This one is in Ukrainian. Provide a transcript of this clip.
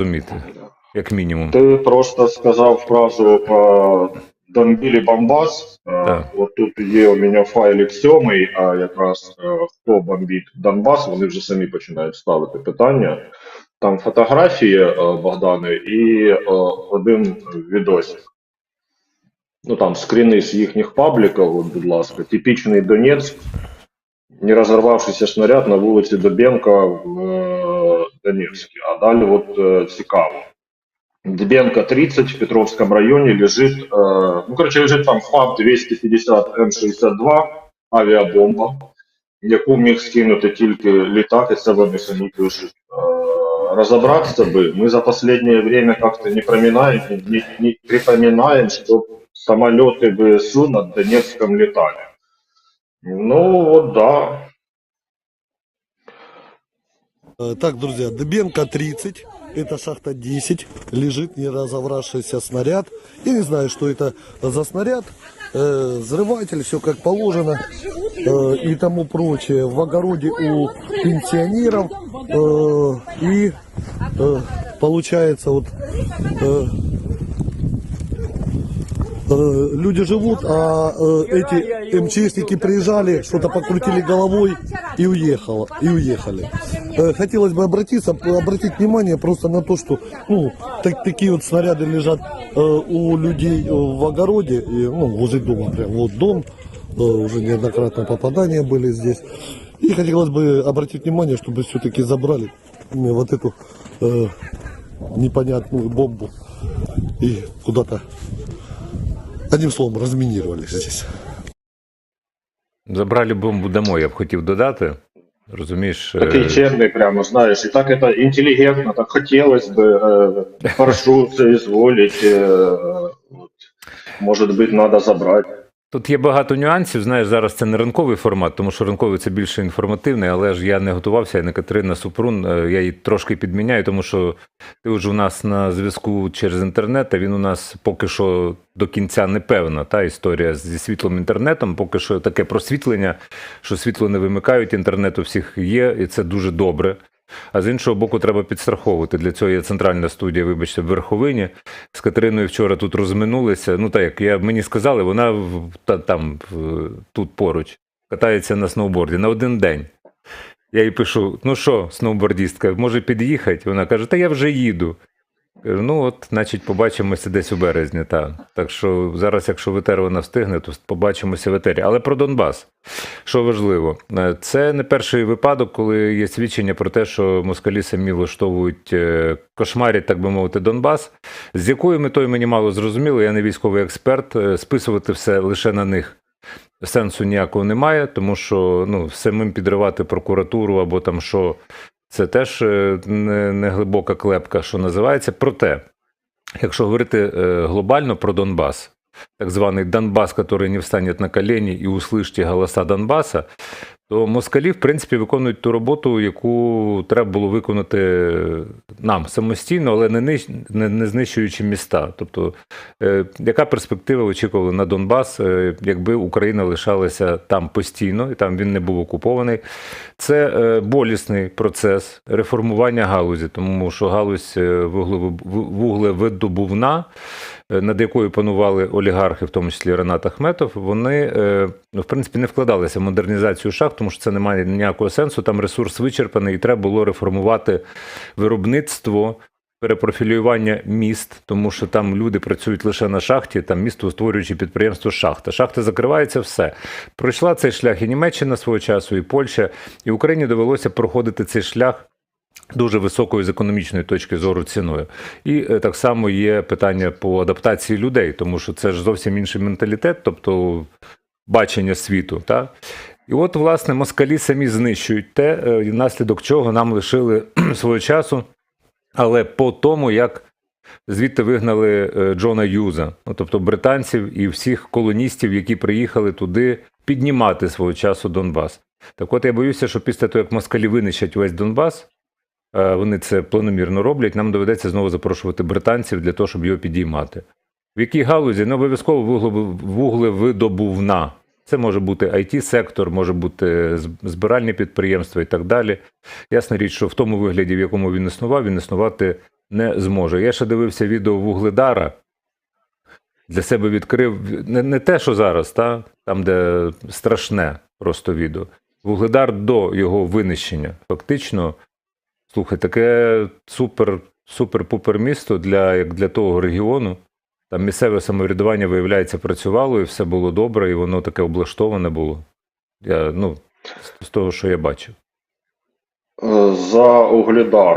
розуміти, як мінімум. Ти просто сказав фразу про Донбілі Бомбас. Е, Так. От тут є у мене файлик сьомий, а якраз е, хто бомбить Донбас, вони вже самі починають ставити питання. Там фотографії е, Богдани і один відосик. Ну там скріни з їхніх пабліків, от, будь ласка, типічний Донецьк, не розірвавшийся снаряд на вулиці Добенка в е, Донецьку. А далі от е, цікаво. Дебенко 30 в Петровском районе лежит, э, ну, короче, лежит там ФАБ 250 М62, авіабомба, яку міг скинути тільки літак, і це вони самі пишуть. Э, разобраться бы, мы за последнее время как-то не проминаем, не, не припоминаем, что самолеты ВСУ над Донецком летали. Ну, вот да. Э, Так, друзья, Дыбенко 30, это шахта 10, лежит не разобравшийся снаряд. Я не знаю, что это за снаряд, э, взрыватель, все как положено э, и тому прочее. В огороде у пенсионеров э, и э, получается вот э, люди живут, а э, эти МЧСники приезжали, что-то покрутили головой и уехало, и уехали. Э, Хотелось бы обратиться, обратить внимание просто на то, что ну, так- такие вот снаряды лежат э, у людей э, в огороде, и, ну, возле дома, прям вот дом, э, уже неоднократно попадания были здесь. И хотелось бы обратить внимание, чтобы все-таки забрали э, вот эту э, непонятную бомбу и куда-то Одним словом, разминировали здесь. Забрали бомбу домой, я б хотів додати. Розумієш, е, Такий чемний, прямо, знаєш, і так это інтелігентно, так хотілося б, е, прошу це изволить, е, от, може бути, треба забрати. Тут є багато нюансів. Знаєш, зараз це не ранковий формат, тому що ранковий це більше інформативний, але ж я не готувався, я не Катерина Супрун. е, Я її трошки підміняю, тому що ти вже у нас на зв'язку через інтернет, а він у нас поки що до кінця не певна. Та історія зі світлом інтернетом. Поки що таке просвітлення, що світло не вимикають, інтернет у всіх є, і це дуже добре. А з іншого боку, треба підстраховувати. Для цього є центральна студія, вибачте, в Верховині. З Катериною вчора тут розминулися. Ну так як я мені сказали, вона та, там тут поруч катається на сноуборді на один день. Я їй пишу: ну що, сноубордістка, може під'їхати? Вона каже: Та я вже їду. Кажу, ну от, значить, побачимося десь у березні. Та. Так що зараз, якщо в етер вона встигне, то побачимося в етері. Але про Донбас. Що важливо, е, це не перший випадок, коли є свідчення про те, що москалі самі влаштовують е, кошмарять, так би мовити, Донбас. З якою метою мені мало зрозуміло, я не військовий експерт, е, списувати все лише на них. Сенсу ніякого немає, тому що ну, самим підривати прокуратуру або там що, це теж е, не, не глибока клепка, що називається. Проте, якщо говорити е, глобально про Донбас, так званий Донбас, который не встанет на колені і услышьте голоса Донбаса, то москалі, в принципі, виконують ту роботу, яку треба було виконати нам самостійно, але не, нищ- не, знищуючи міста. Тобто, е, яка перспектива очікувала на Донбас, е, якби Україна лишалася там постійно, і там він не був окупований? Це е, болісний процес реформування галузі, тому що галузь е, вуглевидобувна, е, над якою панували олігархи, в тому числі Ренат Ахметов, вони е, ну, в принципі не вкладалися в модернізацію шахт, тому що це не має ніякого сенсу. Там ресурс вичерпаний, і треба було реформувати виробництво. Перепрофілювання міст, тому що там люди працюють лише на шахті, там місто створюючи підприємство шахта. Шахта закривається, все. Пройшла цей шлях і Німеччина свого часу, і Польща, і Україні довелося проходити цей шлях дуже високою з економічної точки зору ціною. І е, так само є питання по адаптації людей, тому що це ж зовсім інший менталітет, тобто бачення світу. Та? І от, власне, москалі самі знищують те, е, внаслідок чого нам лишили свого часу, але по тому, як звідти вигнали е, Джона Юза, ну, тобто британців і всіх колоністів, які приїхали туди піднімати свого часу Донбас. Так от я боюся, що після того, як москалі винищать весь Донбас, вони це планомірно роблять, нам доведеться знову запрошувати британців для того, щоб його підіймати. В якій галузі? Не обов'язково вуглевидобувна. Це може бути IT-сектор, може бути збиральні підприємства і так далі. Ясна річ, що в тому вигляді, в якому він існував, він існувати не зможе. Я ще дивився відео Вугледара. Для себе відкрив не, не те, що зараз, та? там, де страшне просто відео. Вугледар до його винищення. Фактично, слухай, таке супер, супер-пупер місто для, як для того регіону. Там місцеве самоврядування, виявляється, працювало, і все було добре, і воно таке облаштоване було. Я, ну, з- того, що я бачив. Е, За Угледар